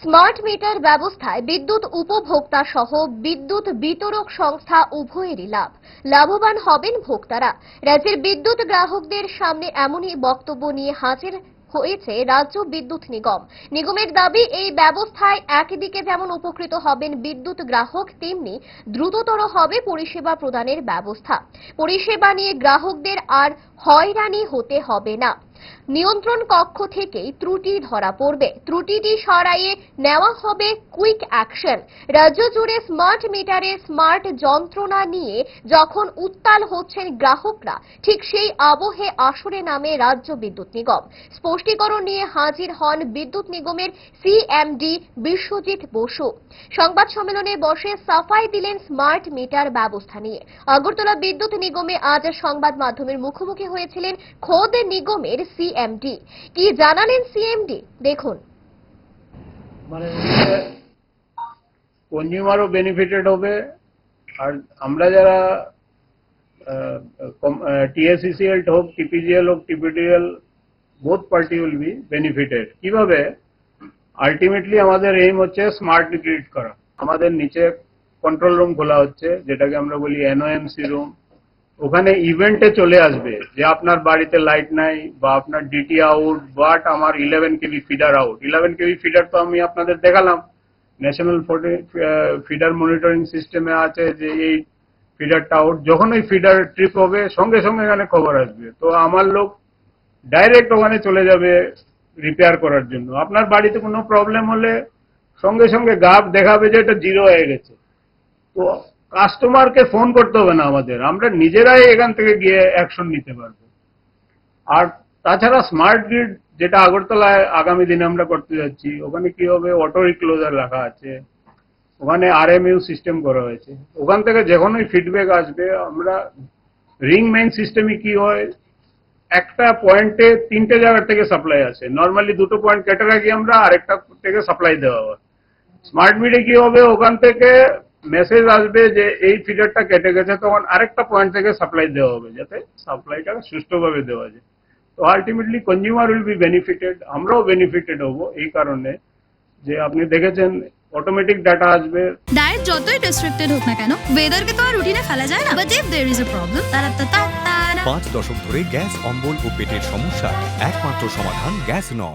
Smart meter ব্যবস্থায় বিদ্যুৎ উপভোক্তা সহ বিদ্যুৎ বিতরক সংস্থা উভয়েরই লাভ। লাভবান হবেন ভোক্তারা। রাজ্যের বিদ্যুৎ গ্রাহকদের সামনে এমনই বক্তব্য নিয়ে হাজির হয়েছে রাজ্য বিদ্যুৎ নিগম। নিগমের দাবি, এই ব্যবস্থায় একদিকে যেমন উপকৃত হবেন বিদ্যুৎ গ্রাহক, তেমনি দ্রুততর হবে পরিষেবা প্রদানের ব্যবস্থা। পরিষেবা নিয়ে গ্রাহকদের আর হয়রানি হতে হবে না। নিয়ন্ত্রণ কক্ষ থেকেই ত্রুটি ধরা পড়বে। ত্রুটিটি সরাইয়ে নেওয়া হবে কুইক অ্যাকশন। রাজ্য জুড়ে স্মার্ট মিটারে স্মার্ট যন্ত্রণা নিয়ে যখন উত্তাল হচ্ছেন গ্রাহকরা, ঠিক সেই আবহে আসরে নামে রাজ্য বিদ্যুৎ নিগম। স্পষ্টীকরণ নিয়ে হাজির হন বিদ্যুৎ নিগমের সিএমডি বিশ্বজিৎ বসু। সংবাদ সম্মেলনে বসে সাফাই দিলেন স্মার্ট মিটার ব্যবস্থা নিয়ে। আগরতলা বিদ্যুৎ নিগমে আজ সংবাদ মাধ্যমের মুখোমুখি হয়েছিলেন খোদ নিগমের সিএমডি কি জানালেন সিএমডি দেখুন। মানে কনজিউমারও বেনিফিটেড হবে, আর আমরা যারা টিএসিসিএল হোক টিপিজিএল হোক TPDL both party will be benefited কীভাবে? আলটিমেটলি আমাদের এইম হচ্ছে স্মার্ট গ্রিড করা। আমাদের নিচে কন্ট্রোল রুম খোলা হচ্ছে, যেটাকে আমরা বলি এনওএমসি রুম ওখানে ইভেন্টে চলে আসবে যে আপনার বাড়িতে লাইট নাই বা আপনার ডিটি আউট বাট আমার eleven KB feeder out eleven KB feeder তো আমি আপনাদের দেখালাম। ন্যাশনাল ফিডার মনিটরিং সিস্টেমে আছে যে এই ফিডারটা আউট যখন ওই ফিডার ট্রিপ হবে, সঙ্গে সঙ্গে এখানে খবর আসবে। তো আমার লোক ডাইরেক্ট ওখানে চলে যাবে রিপেয়ার করার জন্য। আপনার বাড়িতে কোনো প্রবলেম হলে সঙ্গে সঙ্গে গাব দেখাবে যে এটা জিরো হয়ে গেছে। তো কাস্টমারকে ফোন করতে হবে না আমাদের। আমরা নিজেরাই এখান থেকে গিয়ে অ্যাকশন নিতে পারব। আর তাছাড়া স্মার্ট গ্রিড যেটা আগরতলায় আগামী দিনে আমরা করতে যাচ্ছি, ওখানে কি হবে? অটো রিক্লোজার রাখা আছে। ওখানে আরএমইউ সিস্টেম করা হয়েছে। ওখান থেকে যখনই ফিডব্যাক আসবে, আমরা রিং মেইন সিস্টেমে কি হয়? একটা পয়েন্টে তিনটে জায়গার থেকে সাপ্লাই আসে। নর্মালি দুটো পয়েন্ট কেটে রাখি আমরা আরেকটা থেকে সাপ্লাই দেওয়া হয়। স্মার্ট মিডে কি হবে? ওখান থেকে মেসেজ আসবে যে এই ফিডারটা কেটে গেছে তখন আরেকটা পয়েন্ট থেকে সাপ্লাই দেওয়া হবে যাতে সাপ্লাইটা সুষ্ঠুভাবে দেওয়া যায়। তো ultimately consumer will be benefited আমরাও বেনিফিটেড হব এই কারণে যে আপনি দেখেছেন অটোমেটিক ডাটা আসবে। ডায়েট যতই রেস্ট্রিক্টেড হোক না কেন ওয়েদারকে তো আর রুটিনে ফেলা যায় না। But if there is a problem তারা তা তা পাঁচ দশক ধরে গ্যাস অম্বল ও পেটের সমস্যা একমাত্র সমাধান গ্যাস নল।